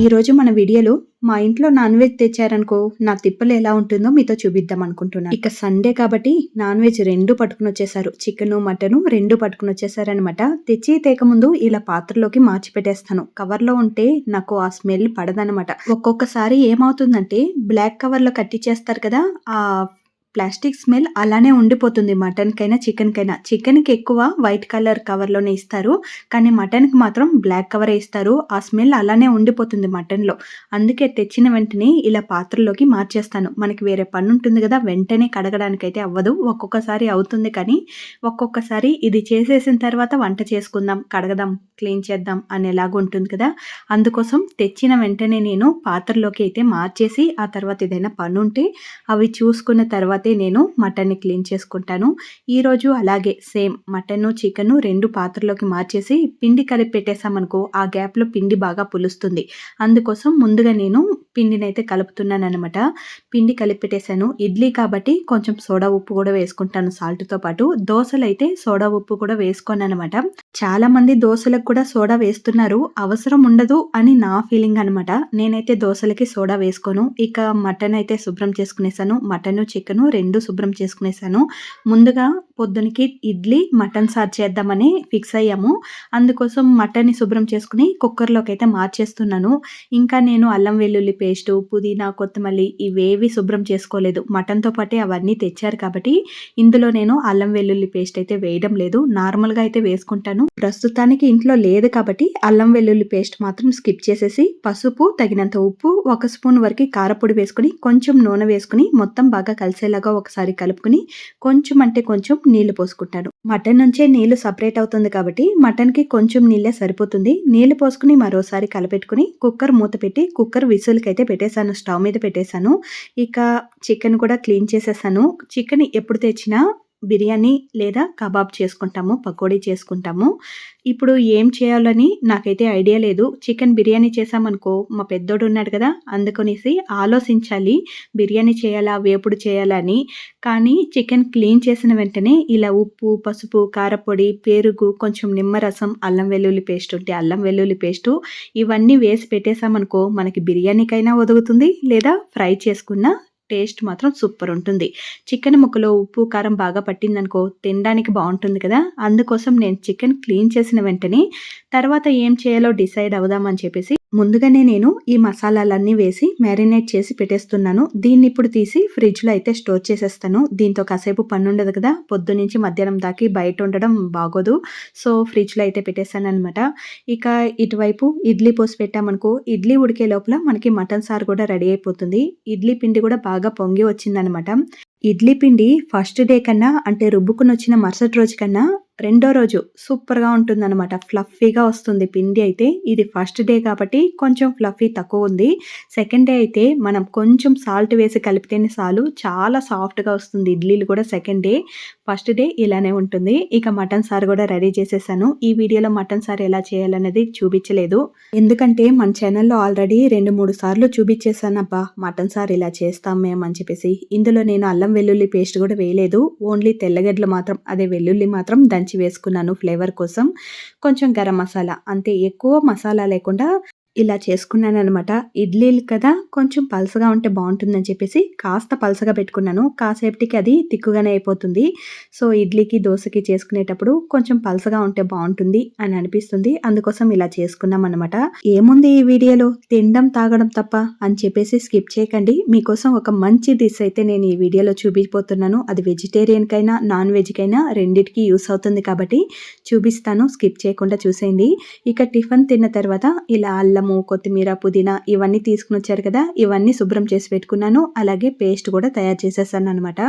ఈరోజు మన వీడియోలో మా ఇంట్లో నాన్ వెజ్ తెచ్చారనుకో నా తిప్పలు ఎలా ఉంటుందో మీతో చూపిద్దాం అనుకుంటున్నాను ఇక సండే కాబట్టి నాన్ వెజ్ రెండు పట్టుకుని వచ్చేసారు చికెన్ మటన్ రెండు పట్టుకుని వచ్చేసారనమాట తెచ్చి తేక ముందు ఇలా పాత్రలోకి మార్చి పెట్టేస్తాను కవర్లో ఉంటే నాకు ఆ స్మెల్ పడదనమాట ఒక్కొక్కసారి ఏమవుతుందంటే బ్లాక్ కవర్లో కట్టించేస్తారు కదా ఆ ప్లాస్టిక్ స్మెల్ అలానే ఉండిపోతుంది. మటన్కైనా చికెన్కైనా. చికెన్కి ఎక్కువ వైట్ కలర్ కవర్లోనే ఇస్తారు. కానీ మటన్కి మాత్రం బ్లాక్ కవర్ ఇస్తారు. ఆ స్మెల్ అలానే ఉండిపోతుంది మటన్లో. అందుకే తెచ్చిన వెంటనే ఇలా పాత్రలోకి మార్చేస్తాను. మనకి వేరే పని ఉంటుంది కదా వెంటనే కడగడానికి అయితే అవ్వదు. ఒక్కొక్కసారి అవుతుంది కానీ ఒక్కొక్కసారి ఇది చేసేసిన తర్వాత వంట చేసుకుందాం కడగదాం క్లీన్ చేద్దాం అనేలాగా ఉంటుంది కదా. అందుకోసం తెచ్చిన వెంటనే నేను పాత్రలోకి అయితే మార్చేసి ఆ తర్వాత ఏదైనా పని ఉంటే అవి చూసుకున్న తర్వాత తర్వాతే నేను మటన్ని క్లీన్ చేసుకుంటాను. ఈరోజు అలాగే సేమ్ మటను చికెను రెండు పాత్రలోకి మార్చేసి పిండి కలిపి పెట్టేసామనుకో ఆ గ్యాప్లో పిండి బాగా పులుస్తుంది. అందుకోసం ముందుగా నేను పిండిని అయితే కలుపుతున్నాను అనమాట పిండి కలిపి పెట్టేశాను ఇడ్లీ కాబట్టి కొంచెం సోడా ఉప్పు కూడా వేసుకుంటాను సాల్ట్తో పాటు. దోశలు అయితే సోడా ఉప్పు కూడా వేసుకోను అనమాట చాలా మంది దోశలకు కూడా సోడా వేస్తున్నారు. అవసరం ఉండదు అని నా ఫీలింగ్ అనమాట నేనైతే దోశలకి సోడా వేసుకోను. ఇక మటన్ అయితే శుభ్రం చేసుకునేసాను. మటన్ చికెన్ రెండు శుభ్రం చేసుకునేసాను. ముందుగా పొద్దునకి ఇడ్లీ మటన్ సార్ చేద్దామని ఫిక్స్ అయ్యాము. అందుకోసం మటన్ని శుభ్రం చేసుకుని కుక్కర్లోకి అయితే మార్చేస్తున్నాను. ఇంకా నేను అల్లం వెల్లుల్లి పేస్టు పుదీనా కొత్తమల్లి ఇవేవి శుభ్రం చేసుకోలేదు. మటన్తో పాటే అవన్నీ తెచ్చారు కాబట్టి ఇందులో నేను అల్లం వెల్లుల్లి పేస్ట్ అయితే వేయడం లేదు. నార్మల్గా అయితే వేసుకుంటాను. ప్రస్తుతానికి ఇంట్లో లేదు కాబట్టి అల్లం వెల్లుల్లి పేస్ట్ మాత్రం స్కిప్ చేసేసి పసుపు తగినంత ఉప్పు ఒక స్పూన్ వరకు కారపొడి వేసుకుని కొంచెం నూనె వేసుకుని మొత్తం బాగా కలిసేలా బాగా ఒకసారి కలుపుకుని కొంచెం అంటే కొంచెం నీళ్ళు పోసుకుంటాను. మటన్ నుంచే నీళ్ళు సపరేట్ అవుతుంది కాబట్టి మటన్కి కొంచెం నీళ్ళే సరిపోతుంది. నీళ్ళు పోసుకుని మరోసారి కలపెట్టుకుని కుక్కర్ మూత పెట్టి కుక్కర్ విసులకి అయితే పెట్టేశాను స్టవ్ మీద పెట్టేశాను. ఇక చికెన్ కూడా క్లీన్ చేసేసాను. చికెన్ ఎప్పుడు తెచ్చినా బిర్యానీ లేదా కబాబ్ చేసుకుంటాము పకోడీ చేసుకుంటాము. ఇప్పుడు ఏం చేయాలని నాకైతే ఐడియా లేదు. చికెన్ బిర్యానీ చేసామనుకో మా పెద్దోడు ఉన్నాడు కదా అందుకనేసి ఆలోచించాలి బిర్యానీ చేయాలా వేపుడు చేయాలా అని. కానీ చికెన్ క్లీన్ చేసిన వెంటనే ఇలా ఉప్పు పసుపు కారపొడి పెరుగు కొంచెం నిమ్మరసం అల్లం వెల్లుల్లి పేస్ట్ ఉంటే అల్లం వెల్లుల్లి పేస్టు ఇవన్నీ వేసి పెట్టేసామనుకో మనకి బిర్యానీకైనా ఒదుగుతుంది లేదా ఫ్రై చేసుకున్న టేస్ట్ మాత్రం సూపర్ ఉంటుంది. చికెన్ ముక్కలో ఉప్పు కారం బాగా పట్టిందనుకో తినడానికి బాగుంటుంది కదా? అందుకోసం నేను చికెన్ క్లీన్ చేసిన వెంటనే తర్వాత ఏం చేయాలో డిసైడ్ అవుదామని చెప్పేసి ముందుగానే నేను ఈ మసాలాలన్నీ వేసి మ్యారినేట్ చేసి పెట్టేస్తున్నాను. దీన్ని ఇప్పుడు తీసి ఫ్రిడ్జ్లో అయితే స్టోర్ చేసేస్తాను. దీంతో కాసేపు పని ఉండదు కదా. పొద్దు నుంచి మధ్యాహ్నం దాకా బయట ఉండడం బాగోదు. సో ఫ్రిడ్జ్లో అయితే పెట్టేశాను అనమాట ఇక ఇటువైపు ఇడ్లీ పోసి పెట్టామనుకో ఇడ్లీ ఉడికే లోపల మనకి మటన్ సార్ కూడా రెడీ అయిపోతుంది. ఇడ్లీ పిండి కూడా బాగా పొంగి వచ్చిందనమాట ఇడ్లీ పిండి ఫస్ట్ డే కన్నా అంటే రుబ్బుకుని వచ్చిన మరుసటి రోజు కన్నా రెండో రోజు సూపర్గా ఉంటుందన్నమాట. ఫ్లఫీగా వస్తుంది పిండి అయితే. ఇది ఫస్ట్ డే కాబట్టి కొంచెం ఫ్లఫీ తక్కువ ఉంది. సెకండ్ డే అయితే మనం కొంచెం సాల్ట్ వేసి కలిపితేనే చాలు. చాలా సాఫ్ట్గా వస్తుంది. ఇడ్లీలు కూడా సెకండ్ డే. ఫస్ట్ డే ఇలానే ఉంటుంది. ఇక మటన్ సార్ కూడా రెడీ చేసేసాను. ఈ వీడియోలో మటన్ సార్ ఎలా చేయాలనేది చూపించలేదు. ఎందుకంటే మన ఛానల్లో ఆల్రెడీ రెండు మూడు సార్లు చూపించేసానబ్బా మటన్ సార్ ఇలా చేస్తాం మేము అని చెప్పేసి. ఇందులో నేను అల్లం వెల్లుల్లి పేస్ట్ కూడా వేయలేదు. ఓన్లీ తెల్లగడ్డలు మాత్రం అదే వెల్లుల్లి మాత్రం దంచి వేసుకున్నాను ఫ్లేవర్ కోసం. కొంచెం గరం మసాలా అంతే ఎక్కువ మసాలా లేకుండా ఇలా చేసుకున్నాను అనమాట ఇడ్లీలు కదా కొంచెం పలసగా ఉంటే బాగుంటుందని చెప్పేసి కాస్త పలసగా పెట్టుకున్నాను. కాసేపటికి అది తిక్కుగానే అయిపోతుంది. సో ఇడ్లీకి దోశకి చేసుకునేటప్పుడు కొంచెం పలసగా ఉంటే బాగుంటుంది అని అనిపిస్తుంది. అందుకోసం ఇలా చేసుకున్నాం అనమాట ఏముంది ఈ వీడియోలో? తినడం తాగడం తప్ప అని చెప్పేసి స్కిప్ చేయకండి. మీకోసం ఒక మంచి డిష్ అయితే నేను ఈ వీడియోలో చూపిపోతున్నాను. అది వెజిటేరియన్కైనా నాన్ వెజ్కైనా రెండింటికి యూస్ అవుతుంది కాబట్టి చూపిస్తాను. స్కిప్ చేయకుండా చూసేయండి. ఇక టిఫిన్ తిన్న తర్వాత ఇలా అల్లం అల్లము కొత్తిమీర పుదీనా ఇవన్నీ తీసుకుని వచ్చారు కదా ఇవన్నీ శుభ్రం చేసి పెట్టుకున్నాను. అలాగే పేస్ట్ కూడా తయారు చేసేసాను అనమాట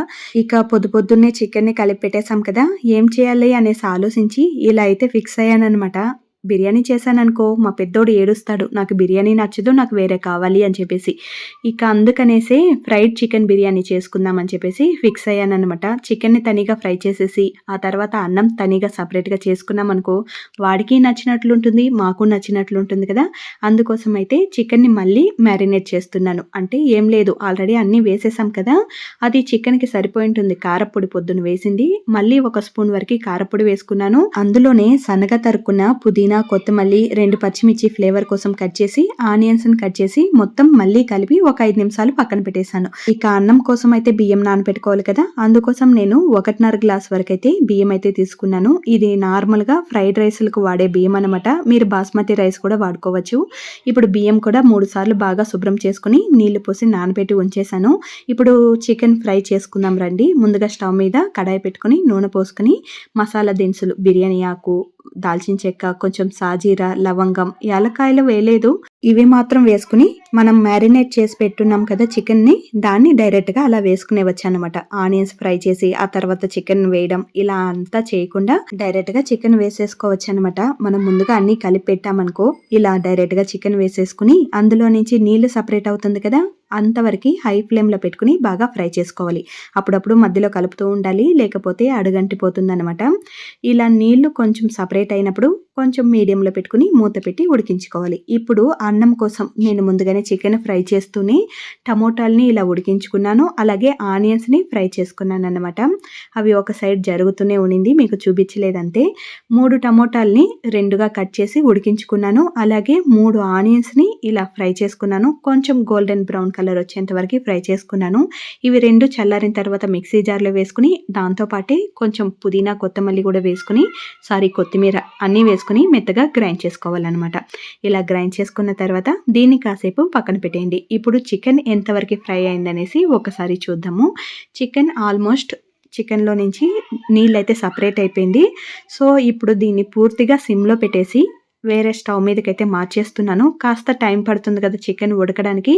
ఇక పొద్దు పొద్దున్నే చికెన్ని కలిపి పెట్టేసాం కదా ఏం చేయాలి అనేసి ఆలోచించి ఇలా అయితే ఫిక్స్ అయ్యాను అనమాట బిర్యానీ చేశాననుకో మా పెద్దోడు ఏడుస్తాడు నాకు బిర్యానీ నచ్చదు నాకు వేరే కావాలి అని చెప్పేసి. ఇక అందుకనేసి ఫ్రైడ్ చికెన్ బిర్యానీ చేసుకుందాం అని చెప్పేసి ఫిక్స్ అయ్యానమాట చికెన్ని తనిగా ఫ్రై చేసేసి ఆ తర్వాత అన్నం తనిగా సపరేట్గా చేసుకున్నాం అనుకో వాడికి నచ్చినట్లుంటుంది మాకు నచ్చినట్లుంటుంది కదా. అందుకోసం అయితే చికెన్ని మళ్ళీ మ్యారినేట్ చేస్తున్నాను. అంటే ఏం లేదు ఆల్రెడీ అన్నీ వేసేసాం కదా. అది చికెన్కి సరిపోయి ఉంటుంది కారపొడి పొద్దున వేసింది. మళ్ళీ ఒక స్పూన్ వరకు కారపొడి వేసుకున్నాను. అందులోనే సన్నగా తరుక్కున్న పుదీనా పుదీనా కొత్తమల్లి రెండు పచ్చిమిర్చి ఫ్లేవర్ కోసం కట్ చేసి ఆనియన్స్ని కట్ చేసి మొత్తం మళ్ళీ కలిపి ఒక ఐదు నిమిషాలు పక్కన పెట్టేశాను. ఇక అన్నం కోసం అయితే బియ్యం నానబెట్టుకోవాలి కదా. అందుకోసం నేను ఒకటిన్నర గ్లాస్ వరకు అయితే బియ్యం అయితే తీసుకున్నాను. ఇది నార్మల్గా ఫ్రైడ్ రైస్లకు వాడే బియ్యం అనమాట మీరు బాస్మతి రైస్ కూడా వాడుకోవచ్చు. ఇప్పుడు బియ్యం కూడా మూడు సార్లు బాగా శుభ్రం చేసుకుని నీళ్ళు పోసి నానబెట్టి ఉంచేశాను. ఇప్పుడు చికెన్ ఫ్రై చేసుకుందాం రండి. ముందుగా స్టవ్ మీద కడాయి పెట్టుకుని నూనె పోసుకొని మసాలా దినుసులు బిర్యానీ ఆకు దాల్చిన చెక్క కొంచెం సాజీరా లవంగం యాలక్కాయలు వేయలేదు ఇవి మాత్రం వేసుకుని మనం మ్యారినేట్ చేసి పెట్టున్నాం కదా చికెన్ని దాన్ని డైరెక్ట్గా అలా వేసుకునేవచ్చు అనమాట ఆనియన్స్ ఫ్రై చేసి ఆ తర్వాత చికెన్ వేయడం ఇలా అంతా చేయకుండా డైరెక్ట్గా చికెన్ వేసేసుకోవచ్చు అనమాట మనం ముందుగా అన్ని కలిపి పెట్టామనుకో ఇలా డైరెక్ట్గా చికెన్ వేసేసుకుని అందులో నుంచి నీళ్ళు సపరేట్ అవుతుంది కదా అంతవరకు హై ఫ్లేమ్లో పెట్టుకుని బాగా ఫ్రై చేసుకోవాలి. అప్పుడప్పుడు మధ్యలో కలుపుతూ ఉండాలి లేకపోతే అడుగంటిపోతుందనమాట ఇలా నీళ్ళు కొంచెం సపరేట్ అయినప్పుడు కొంచెం మీడియంలో పెట్టుకుని మూత పెట్టి ఉడికించుకోవాలి. ఇప్పుడు అన్నం కోసం నేను ముందుగానే చికెన్ ఫ్రై చేస్తూనే టమోటాలని ఇలా ఉడికించుకున్నాను. అలాగే ఆనియన్స్ని ఫ్రై చేసుకున్నాను అనమాట అవి ఒక సైడ్ జరుగుతూనే ఉండింది మీకు చూపించలేదంతే. మూడు టమోటాలని రెండుగా కట్ చేసి ఉడికించుకున్నాను. అలాగే మూడు ఆనియన్స్ని ఇలా ఫ్రై చేసుకున్నాను. కొంచెం గోల్డెన్ బ్రౌన్ కలర్ వచ్చేంత వరకు ఫ్రై చేసుకున్నాను. ఇవి రెండు చల్లారిన తర్వాత మిక్సీ జార్లో వేసుకుని దాంతోపాటే కొంచెం పుదీనా కొత్తమల్లి కూడా వేసుకుని సారీ కొత్తిమీర అన్నీ వేసుకుని వేసుకుని మెత్తగా గ్రైండ్ చేసుకోవాలన్నమాట. ఇలా గ్రైండ్ చేసుకున్న తర్వాత దీన్ని కాసేపు పక్కన పెట్టేయండి. ఇప్పుడు చికెన్ ఎంతవరకు ఫ్రై అయిందనేసి ఒకసారి చూద్దాము. చికెన్ ఆల్మోస్ట్ చికెన్లో నుంచి నీళ్ళైతే సపరేట్ అయిపోయింది. సో ఇప్పుడు దీన్ని పూర్తిగా సిమ్లో పెట్టేసి వేరే స్టవ్ మీదకైతే మార్చేస్తున్నాను. కాస్త టైం పడుతుంది కదా చికెన్ ఉడకడానికి.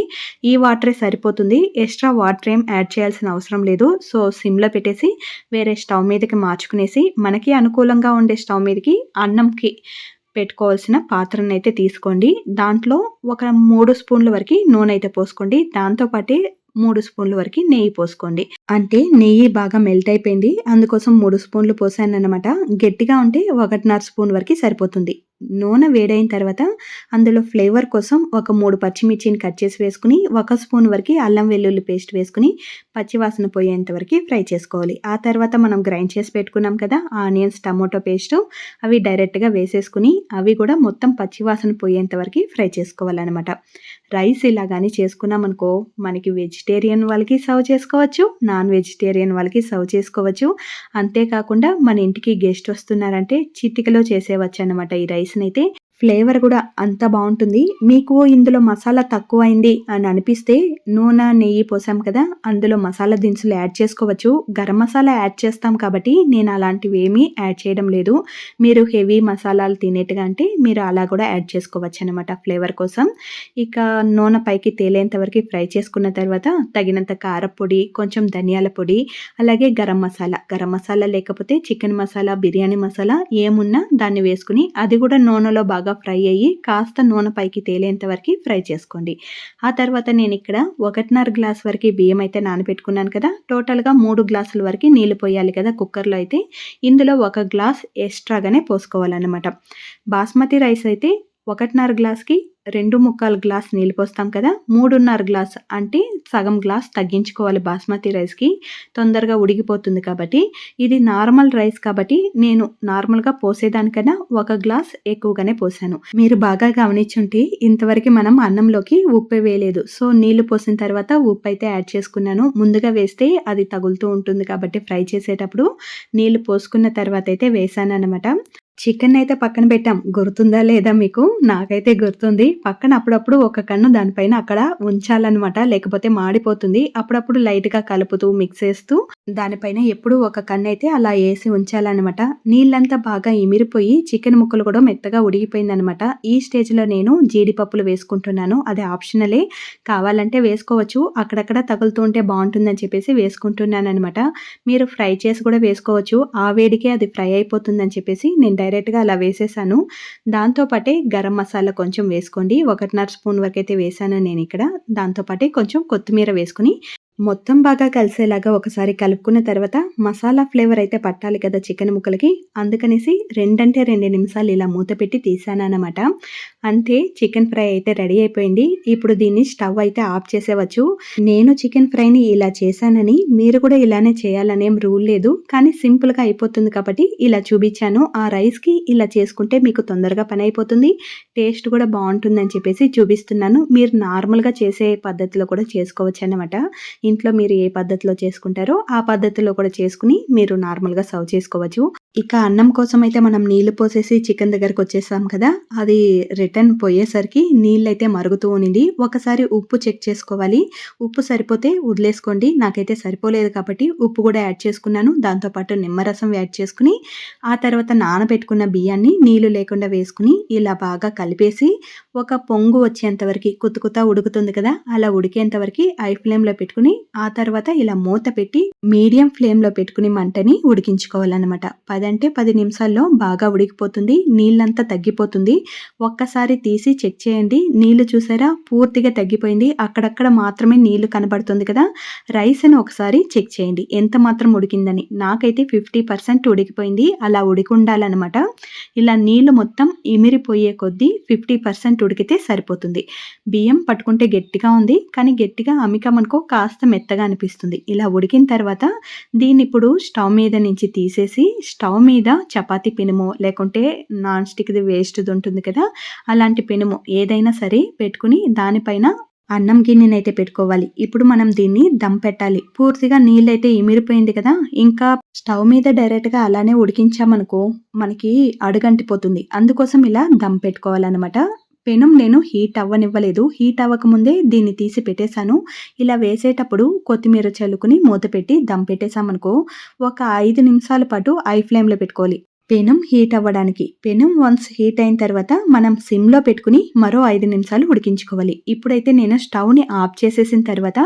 ఈ వాటరే సరిపోతుంది. ఎక్స్ట్రా వాటర్ ఏం యాడ్ చేయాల్సిన అవసరం లేదు. సో సిమ్లో పెట్టేసి వేరే స్టవ్ మీదకి మార్చుకునేసి మనకి అనుకూలంగా ఉండే స్టవ్ మీదకి అన్నంకి పెట్టుకోవాల్సిన పాత్రను అయితే తీసుకోండి. దాంట్లో ఒక మూడు స్పూన్ల వరకు నూనె అయితే పోసుకోండి దాంతోపాటే మూడు స్పూన్ల వరకు నెయ్యి పోసుకోండి. అంటే నెయ్యి బాగా మెల్ట్ అయిపోయింది. అందుకోసం మూడు స్పూన్లు పోసాను అనమాట గట్టిగా ఉంటే ఒకటిన్నర స్పూన్ వరకు సరిపోతుంది. నూనె వేడైన తర్వాత అందులో ఫ్లేవర్ కోసం ఒక మూడు పచ్చిమిర్చిని కట్ చేసి వేసుకుని ఒక స్పూన్ వరకు అల్లం వెల్లుల్లి పేస్ట్ వేసుకుని పచ్చివాసన పోయేంత వరకు ఫ్రై చేసుకోవాలి. ఆ తర్వాత మనం గ్రైండ్ చేసి పెట్టుకున్నాం కదా ఆనియన్స్ టమాటో పేస్ట్ అవి డైరెక్ట్గా వేసేసుకుని అవి కూడా మొత్తం పచ్చివాసన పోయేంత వరకు ఫ్రై చేసుకోవాలన్నమాట. రైస్ ఇలా కానీ చేసుకున్నామనుకో మనకి వెజిటేరియన్ వాళ్ళకి సర్వ్ చేసుకోవచ్చు నాన్ వెజిటేరియన్ వాళ్ళకి సర్వ్ చేసుకోవచ్చు. అంతేకాకుండా మన ఇంటికి గెస్ట్ వస్తున్నారంటే చిటికలో చేసేవచ్చు అనమాట ఈ రైస్. రైస్ని అయితే ఫ్లేవర్ కూడా అంత బాగుంటుంది. మీకు ఇందులో మసాలా తక్కువైంది అని అనిపిస్తే నూనె నెయ్యి పోసాం కదా అందులో మసాలా దినుసులు యాడ్ చేసుకోవచ్చు. గరం మసాలా యాడ్ చేస్తాం కాబట్టి నేను అలాంటివి ఏమీ యాడ్ చేయడం లేదు. మీరు హెవీ మసాలాలు తినేట్టుగా అంటే మీరు అలా కూడా యాడ్ చేసుకోవచ్చు అనమాట ఫ్లేవర్ కోసం. ఇక నూనె పైకి తేలేంత వరకు ఫ్రై చేసుకున్న తర్వాత తగినంత కారపొడి కొంచెం ధనియాల పొడి అలాగే గరం మసాలా. గరం మసాలా లేకపోతే చికెన్ మసాలా బిర్యానీ మసాలా ఏమున్నా దాన్ని వేసుకుని అది కూడా నూనెలో బాగా బాగా ఫ్రై అయ్యి కాస్త నూనె పైకి తేలేంత వరకు ఫ్రై చేసుకోండి. ఆ తర్వాత నేను ఇక్కడ ఒకటిన్నర గ్లాస్ వరకు బియ్యం అయితే నానబెట్టుకున్నాను కదా. టోటల్గా మూడు గ్లాసుల వరకు నీళ్ళు పోయాలి కదా కుక్కర్లో అయితే. ఇందులో ఒక గ్లాస్ ఎక్స్ట్రాగానే పోసుకోవాలన్నమాట. బాస్మతి రైస్ అయితే ఒకటిన్నర గ్లాస్కి రెండు ముక్కాలు గ్లాస్ నీళ్ళు పోస్తాం కదా మూడున్నర గ్లాస్ అంటే సగం గ్లాస్ తగ్గించుకోవాలి బాస్మతి రైస్కి. తొందరగా ఉడికిపోతుంది కాబట్టి ఇది నార్మల్ రైస్ కాబట్టి నేను నార్మల్గా పోసేదానికన్నా ఒక గ్లాస్ ఎక్కువగానే పోసాను. మీరు బాగా గమనించుంటే ఇంతవరకు మనం అన్నంలోకి ఉప్పు వేయలేదు. సో నీళ్ళు పోసిన తర్వాత ఉప్పు అయితే యాడ్ చేసుకున్నాను. ముందుగా వేస్తే అది తగులుతూ ఉంటుంది కాబట్టి ఫ్రై చేసేటప్పుడు నీళ్ళు పోసుకున్న తర్వాత అయితే వేసాను అనమాట చికెన్ అయితే పక్కన పెట్టాం. గుర్తుందా లేదా మీకు? నాకైతే గుర్తుంది. పక్కన అప్పుడప్పుడు ఒక కన్ను దానిపైన అక్కడ ఉంచాలన్నమాట. లేకపోతే మాడిపోతుంది. అప్పుడప్పుడు లైట్గా కలుపుతూ మిక్స్ చేస్తూ దానిపైన ఎప్పుడు ఒక కన్ను అయితే అలా వేసి ఉంచాలన్నమాట. నీళ్ళంతా బాగా ఇమిరిపోయి చికెన్ ముక్కలు కూడా మెత్తగా ఉడిగిపోయిందనమాట ఈ స్టేజ్లో నేను జీడిపప్పులు వేసుకుంటున్నాను. అది ఆప్షనలే. కావాలంటే వేసుకోవచ్చు. అక్కడక్కడ తగులుతూ ఉంటే బాగుంటుందని చెప్పేసి వేసుకుంటున్నాను అనమాట మీరు ఫ్రై చేసి కూడా వేసుకోవచ్చు. ఆ వేడికే అది ఫ్రై అయిపోతుందని చెప్పేసి నేను డైరెక్ట్గా అలా వేసేసాను. దాంతోపాటే గరం మసాలా కొంచెం వేసుకోండి. ఒకటిన్నర స్పూన్ వరకు అయితే వేసాను నేను ఇక్కడ దాంతోపాటే కొంచెం కొత్తిమీర వేసుకుని మొత్తం బాగా కలిసేలాగా ఒకసారి కలుపుకున్న తర్వాత మసాలా ఫ్లేవర్ అయితే పట్టాలి కదా చికెన్ ముక్కలకి. అందుకనేసి రెండంటే రెండు నిమిషాలు ఇలా మూత పెట్టి తీసానమాట అంతే చికెన్ ఫ్రై అయితే రెడీ అయిపోయింది. ఇప్పుడు దీన్ని స్టవ్ అయితే ఆఫ్ చేసేవచ్చు. నేను చికెన్ ఫ్రైని ఇలా చేశానని మీరు కూడా ఇలానే చేయాలనేం రూల్ లేదు. కానీ సింపుల్గా అయిపోతుంది కాబట్టి ఇలా చూపించాను. ఆ రైస్కి ఇలా చేసుకుంటే మీకు తొందరగా పని అయిపోతుంది. టేస్ట్ కూడా బాగుంటుందని చెప్పేసి చూపిస్తున్నాను. మీరు నార్మల్గా చేసే పద్ధతిలో కూడా చేసుకోవచ్చు అన్నమాట ఇంట్లో మీరు ఏ పద్ధతిలో చేసుకుంటారో ఆ పద్ధతిలో కూడా చేసుకుని మీరు నార్మల్గా సర్వ్ చేసుకోవచ్చు. ఇక అన్నం కోసం అయితే మనం నీళ్ళు పోసేసి చికెన్ దగ్గరకు వచ్చేసాం కదా అది రిటర్న్ పోయేసరికి నీళ్ళు అయితే మరుగుతూ ఉన్నింది ఒకసారి ఉప్పు చెక్ చేసుకోవాలి. ఉప్పు సరిపోతే వదిలేసుకోండి. నాకైతే సరిపోలేదు కాబట్టి ఉప్పు కూడా యాడ్ చేసుకున్నాను. దాంతోపాటు నిమ్మరసం యాడ్ చేసుకుని ఆ తర్వాత నానబెట్టుకున్న బియ్యాన్ని నీళ్ళు లేకుండా వేసుకుని ఇలా బాగా కలిపేసి ఒక పొంగు వచ్చేంత వరకు ఉడుకుతుంది కదా అలా ఉడికేంత వరకు ఐ ఫ్లేమ్లో పెట్టుకుని ఆ తర్వాత ఇలా మూత పెట్టి మీడియం ఫ్లేమ్లో పెట్టుకుని మంటని ఉడికించుకోవాలన్నమాట. పదంటే పది నిమిషాల్లో బాగా ఉడికిపోతుంది నీళ్ళంతా తగ్గిపోతుంది. ఒక్కసారి తీసి చెక్ చేయండి. నీళ్ళు చూసారా? పూర్తిగా తగ్గిపోయింది. అక్కడక్కడ మాత్రమే నీళ్ళు కనబడుతుంది కదా? రైస్ అని ఒకసారి చెక్ చేయండి. ఎంత మాత్రం ఉడికిందని. నాకైతే ఫిఫ్టీ పర్సెంట్ ఉడికిపోయింది. అలా ఉడికి ఉండాలన్నమాట ఇలా నీళ్ళు మొత్తం ఇమిరిపోయే కొద్దీ ఫిఫ్టీ పర్సెంట్ ఉడికితే సరిపోతుంది. బియ్యం పట్టుకుంటే గట్టిగా ఉంది. కానీ గట్టిగా అమికమనుకో కాస్త మెత్తగా అనిపిస్తుంది. ఇలా ఉడికిన తర్వాత దీన్ని ఇప్పుడు స్టవ్ మీద నుంచి తీసేసి స్టవ్ స్టవ్ మీద చపాతీ పెనుము లేకుంటే నాన్ స్టిక్ది వేస్ట్ది ఉంటుంది కదా అలాంటి పెనుము ఏదైనా సరే పెట్టుకుని దానిపైన అన్నం గిన్నెనైతే పెట్టుకోవాలి. ఇప్పుడు మనం దీన్ని దమ్ పెట్టాలి. పూర్తిగా నీళ్ళైతే ఇమిరిపోయింది కదా ఇంకా స్టవ్ మీద డైరెక్ట్గా అలానే ఉడికించామనుకో మనకి అడుగంటిపోతుంది. అందుకోసం ఇలా దమ్ పెట్టుకోవాలన్నమాట. పెనం నేను హీట్ అవ్వనివ్వలేదు. హీట్ అవ్వకముందే దీన్ని తీసి పెట్టేశాను. ఇలా వేసేటప్పుడు కొత్తిమీర చల్లుకుని మూత పెట్టి దమ్ పెట్టేశామనుకో ఒక ఐదు నిమిషాల పాటు ఐ ఫ్లేమ్లో పెట్టుకోవాలి. పెనం హీట్ అవ్వడానికి. పెనం వన్స్ హీట్ అయిన తర్వాత మనం సిమ్లో పెట్టుకుని మరో ఐదు నిమిషాలు ఉడికించుకోవాలి. ఇప్పుడైతే నేను స్టవ్ని ఆఫ్ చేసేసిన తర్వాత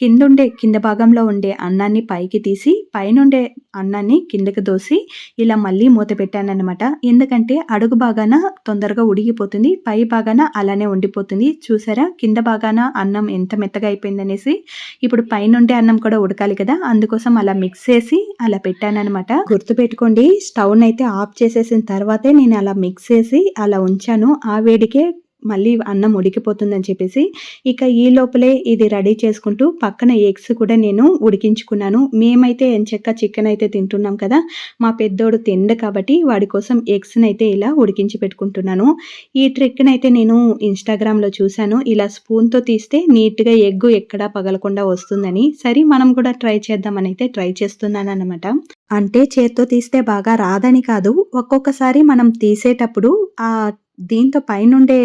కింద ఉండే కింద భాగంలో ఉండే అన్నాన్ని పైకి తీసి పైనుండే అన్నాన్ని కిందకి దోసి ఇలా మళ్ళీ మూత పెట్టానమాట ఎందుకంటే అడుగు బాగాన తొందరగా ఉడిగిపోతుంది పై భాగాన అలానే ఉండిపోతుంది. చూసారా? కింద భాగాన అన్నం ఎంత మెత్తగా అయిపోయిందనేసి. ఇప్పుడు పైనుండే అన్నం కూడా ఉడకాలి కదా అందుకోసం అలా మిక్స్ చేసి అలా పెట్టానమాట గుర్తుపెట్టుకోండి స్టవ్ని అయితే ఆఫ్ చేసేసిన తర్వాతే నేను అలా మిక్స్ చేసి అలా ఉంచాను. ఆ వేడికే మళ్ళీ అన్నం ఉడికిపోతుందని చెప్పేసి ఇక ఈ లోపలే ఇది రెడీ చేసుకుంటూ పక్కన ఎగ్స్ కూడా నేను ఉడికించుకున్నాను. మేమైతే ఎంచక్క చికెన్ అయితే తింటున్నాం కదా మా పెద్దోడు తిండ కాబట్టి వాడి కోసం ఎగ్స్ని అయితే ఇలా ఉడికించి పెట్టుకుంటున్నాను. ఈ ట్రిక్ని అయితే నేను ఇన్స్టాగ్రామ్లో చూశాను. ఇలా స్పూన్తో తీస్తే నీట్గా ఎగ్గు ఎక్కడా పగలకుండా వస్తుందని. సరే మనం కూడా ట్రై చేద్దామని అయితే ట్రై చేస్తున్నాను అనమాట అంటే చేత్తో తీస్తే బాగా రాదని కాదు ఒక్కొక్కసారి మనం తీసేటప్పుడు ఆ దీంతో పైనుండే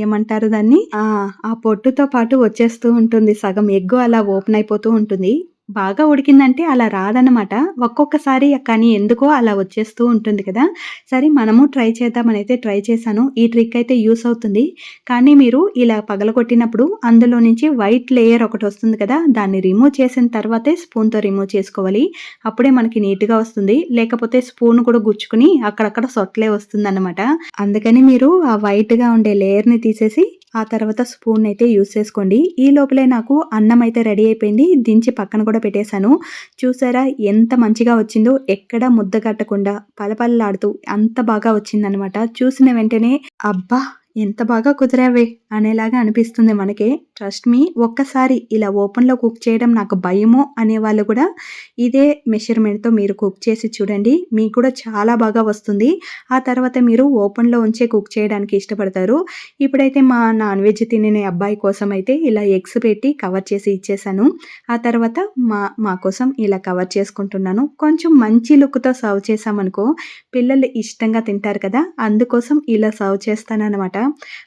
ఏమంటారు దాన్ని? ఆ పొట్టుతో పాటు వచ్చేస్తూ ఉంటుంది సగం ఎగ్గు అలా ఓపెన్ అయిపోతూ ఉంటుంది. బాగా ఉడికిందంటే అలా రాదనమాట ఒక్కొక్కసారి కానీ ఎందుకో అలా వచ్చేస్తూ ఉంటుంది కదా. సరే మనము ట్రై చేద్దామని అయితే ట్రై చేశాను. ఈ ట్రిక్ అయితే యూస్ అవుతుంది. కానీ మీరు ఇలా పగలగొట్టినప్పుడు అందులో నుంచి వైట్ లేయర్ ఒకటి వస్తుంది కదా దాన్ని రిమూవ్ చేసిన తర్వాతే స్పూన్తో రిమూవ్ చేసుకోవాలి. అప్పుడే మనకి నీట్గా వస్తుంది. లేకపోతే స్పూన్ కూడా గుచ్చుకుని అక్కడక్కడ సొట్లే వస్తుంది అనమాట అందుకని మీరు ఆ వైట్గా ఉండే లేయర్ని తీసేసి ఆ తర్వాత స్పూన్ అయితే యూస్ చేసుకోండి. ఈ లోపలే నాకు అన్నం అయితే రెడీ అయిపోయింది. దించి పక్కన కూడా పెట్టేశాను. చూసారా ఎంత మంచిగా వచ్చిందో? ఎక్కడ ముద్ద కట్టకుండా పలపల్లాడుతూ అంత బాగా వచ్చిందనమాట చూసిన వెంటనే అబ్బా! ఎంత బాగా కుదిరావే అనేలాగా అనిపిస్తుంది మనకి. ట్రస్ట్ మీ ఒక్కసారి ఇలా ఓపెన్లో కుక్ చేయడం నాకు భయమో అనేవాళ్ళు కూడా ఇదే మెషర్మెంట్తో మీరు కుక్ చేసి చూడండి. మీకు కూడా చాలా బాగా వస్తుంది. ఆ తర్వాత మీరు ఓపెన్లో ఉంచే కుక్ చేయడానికి ఇష్టపడతారు. ఇప్పుడైతే మా నాన్ వెజ్ తినే అబ్బాయి కోసం అయితే ఇలా ఎగ్స్ పెట్టి కవర్ చేసి ఇచ్చేసాను. ఆ తర్వాత మా మా కోసం ఇలా కవర్ చేసుకుంటున్నాను. కొంచెం మంచి లుక్తో సర్వ్ చేసామనుకో పిల్లలు ఇష్టంగా తింటారు కదా అందుకోసం ఇలా సర్వ్ చేస్తానన్నమాట.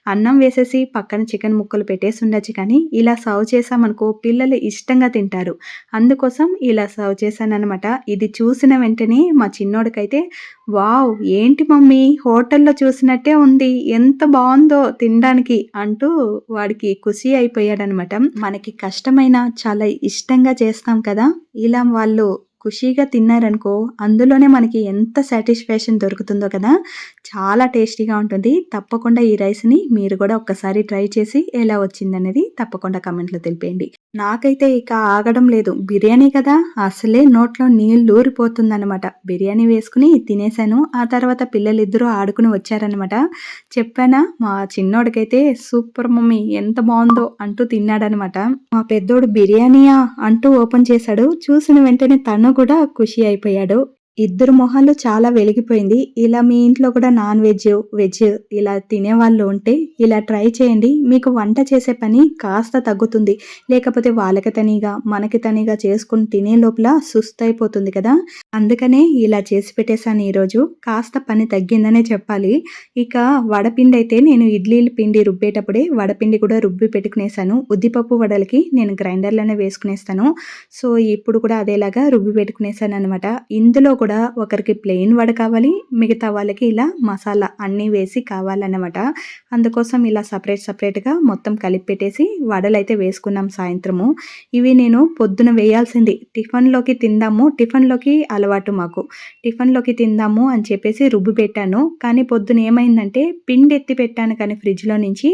అన్నం వేసేసి పక్కన చికెన్ ముక్కలు పెట్టేసి ఉండొచ్చు కానీ ఇలా సర్వ్ చేసామనుకో పిల్లలు ఇష్టంగా తింటారు. అందుకోసం ఇలా సర్వ్ చేశానమాట ఇది చూసిన వెంటనే మా చిన్నోడికైతే వావ్ ఏంటి మమ్మీ? హోటల్లో చూసినట్టే ఉంది. ఎంత బాగుందో తినడానికి అంటూ వాడికి ఖుషి అయిపోయాడనమాట మనకి కష్టమైన చాలా ఇష్టంగా చేస్తాం కదా? ఇలా వాళ్ళు ఖుషీగా తిన్నారనుకో అందులోనే మనకి ఎంత సాటిస్ఫాక్షన్ దొరుకుతుందో కదా చాలా టేస్టీగా ఉంటుంది. తప్పకుండా ఈ రైస్ని మీరు కూడా ఒక్కసారి ట్రై చేసి ఎలా వచ్చిందనేది తప్పకుండా కమెంట్లో తెలిపేయండి. నాకైతే ఇక ఆగడం లేదు. బిర్యానీ కదా అసలే నోట్లో నీళ్ళు ఊరిపోతుందనమాట బిర్యానీ వేసుకుని తినేశాను ఆ తర్వాత పిల్లలిద్దరూ ఆడుకుని వచ్చారనమాట చెప్పానా మా చిన్నోడికైతే సూపర్ మమ్మీ ఎంత బాగుందో అంటూ తిన్నాడనమాట మా పెద్దోడు బిర్యానీయా అంటూ ఓపెన్ చేశాడు. చూసిన వెంటనే తను కూడా ఖుషి అయిపోయాడు. ఇద్దరు మొహాలు చాలా వెలిగిపోయింది. ఇలా మీ ఇంట్లో కూడా నాన్ వెజ్ వెజ్ ఇలా తినేవాళ్ళు ఉంటే ఇలా ట్రై చేయండి. మీకు వంట చేసే పని కాస్త తగ్గుతుంది. లేకపోతే వాళ్ళకి తనిగా మనకి తనిగా చేసుకుని తినే లోపల సుస్తైపోతుంది కదా. అందుకనే ఇలా చేసి పెట్టేశాను ఈరోజు. కాస్త పని తగ్గిందనే చెప్పాలి. ఇక వడపిండి అయితే నేను ఇడ్లీ పిండి రుబ్బేటప్పుడే వడపిండి కూడా రుబ్బి పెట్టుకునేసాను ఉద్దిపప్పు వడలకి నేను గ్రైండర్లోనే వేసుకునేస్తాను. సో ఇప్పుడు కూడా అదేలాగా రుబ్బి పెట్టుకునేసాను అనమాట ఇందులో కూడా ఒకరికి ప్లెయిన్ వడ కావాలి మిగతా వాళ్ళకి ఇలా మసాలా అన్నీ వేసి కావాలన్నమాట. అందుకోసం ఇలా సపరేట్ సపరేట్గా మొత్తం కలిపి పెట్టేసి వడలు అయితే వేసుకున్నాం సాయంత్రము. ఇవి నేను పొద్దున వేయాల్సింది. టిఫిన్లోకి తిందాము టిఫిన్లోకి అలవాటు మాకు. టిఫిన్లోకి తిందాము అని చెప్పేసి రుబ్బు పెట్టాను. కానీ పొద్దున ఏమైందంటే పిండి ఎత్తి పెట్టాను కానీ ఫ్రిడ్జ్లో నుంచి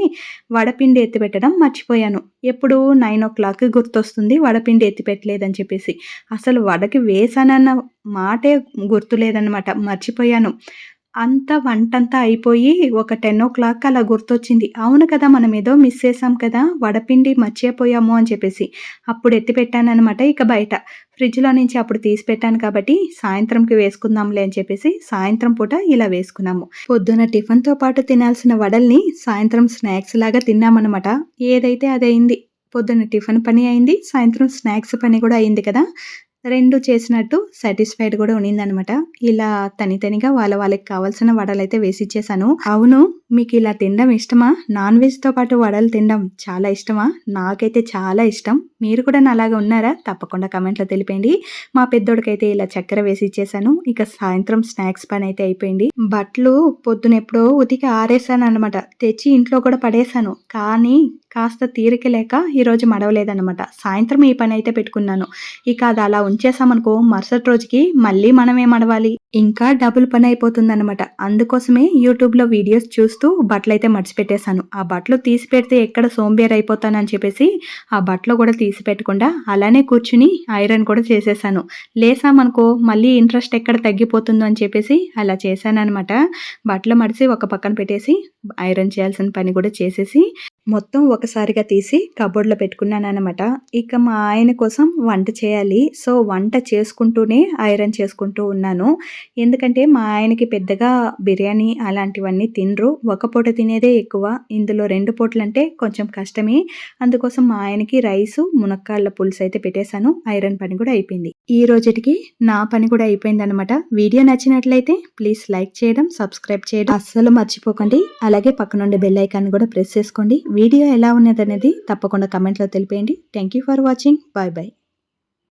వడపిండి ఎత్తి పెట్టడం మర్చిపోయాను. ఎప్పుడు నైన్ ఓ క్లాక్ గుర్తొస్తుంది వడపిండి ఎత్తి పెట్టలేదని చెప్పేసి. అసలు వడకి వేసానన్న మాటే గుర్తులేదనమాట మర్చిపోయాను. అంత వంటంతా అయిపోయి ఒక టెన్ ఓ క్లాక్ అలా గుర్తొచ్చింది. అవును కదా మనం ఏదో మిస్ చేసాం కదా వడపిండి మర్చిపోయాము అని చెప్పేసి. అప్పుడు ఎత్తి పెట్టానమాట ఇక బయట. ఫ్రిడ్జ్లో నుంచి అప్పుడు తీసి పెట్టాను కాబట్టి సాయంత్రంకి వేసుకుందాంలే అని చెప్పేసి సాయంత్రం పూట ఇలా వేసుకున్నాము. పొద్దున టిఫిన్తో పాటు తినాల్సిన వడల్ని సాయంత్రం స్నాక్స్ లాగా తిన్నామన్నమాట. ఏదైతే అది అయింది పొద్దున్న టిఫిన్ పని అయింది సాయంత్రం స్నాక్స్ పని కూడా అయింది కదా రెండు చేసినట్టు సాటిస్ఫైడ్ కూడా ఉన్నిందనమాట ఇలా తనితనిగా వాళ్ళ వాళ్ళకి కావాల్సిన వడలు అయితే వేసి ఇచ్చేసాను అవును మీకు ఇలా తినడం ఇష్టమా? నాన్ వెజ్తో పాటు వడలు తినడం చాలా ఇష్టమా? నాకైతే చాలా ఇష్టం. మీరు కూడా అలాగా ఉన్నారా? తప్పకుండా కమెంట్లో తెలిపేయండి. మా పెద్దోడికైతే ఇలా చక్కెర వేసి ఇచ్చేసాను ఇక సాయంత్రం స్నాక్స్ పని అయితే అయిపోయింది. బట్టలు పొద్దున ఎప్పుడో ఉతికి ఆరేసాను అనమాట తెచ్చి ఇంట్లో కూడా పడేశాను కానీ కాస్త తీరిక లేక ఈరోజు మడవలేదన్నమాట. సాయంత్రం ఈ పని అయితే పెట్టుకున్నాను. ఇక అది అలా ఉంచేసామనుకో మరుసటి రోజుకి మళ్ళీ మనం ఏమడవాలి ఇంకా డబుల్ పని అయిపోతుందన్నమాట. అందుకోసమే యూట్యూబ్లో వీడియోస్ చూస్తూ బట్టలు అయితే మర్చిపెట్టేశాను ఆ బట్టలు తీసి పెడితే ఎక్కడ సోంబేర్ అయిపోతానని చెప్పేసి ఆ బట్టలు కూడా తీసి పెట్టకుండా అలానే కూర్చుని ఐరన్ కూడా చేసేసాను లేసామనుకో మళ్ళీ ఇంట్రెస్ట్ ఎక్కడ తగ్గిపోతుందో అని చెప్పేసి అలా చేశానమాట అనమాట బట్టలు మడిచి ఒక పక్కన పెట్టేసి ఐరన్ చేయాల్సిన పని కూడా చేసేసి మొత్తం ఒకసారిగా తీసి కబోర్డ్లో పెట్టుకున్నాను అనమాట ఇక మా ఆయన కోసం వంట చేయాలి. సో వంట చేసుకుంటూనే ఐరన్ చేసుకుంటూ ఉన్నాను. ఎందుకంటే మా ఆయనకి పెద్దగా బిర్యానీ అలాంటివన్నీ తినరు. ఒక పూట తినేదే ఎక్కువ. ఇందులో రెండు పూటలు అంటే కొంచెం కష్టమే. అందుకోసం మా ఆయనకి రైసు మునక్కాళ్ళ పులుసు అయితే పెట్టేశాను. ఐరన్ పని కూడా అయిపోయింది. ఈ రోజుకి నా పని కూడా అయిపోయింది అనమాట వీడియో నచ్చినట్లయితే ప్లీజ్ లైక్ చేయడం సబ్స్క్రైబ్ చేయడం అస్సలు మర్చిపోకండి. అలాగే పక్కనుండే బెల్ ఐకాన్ కూడా ప్రెస్ చేసుకోండి. వీడియో ఎలా ఉన్నదనేది తప్పకుండా కమెంట్లో తెలిపేయండి. Thank you for watching. Bye bye.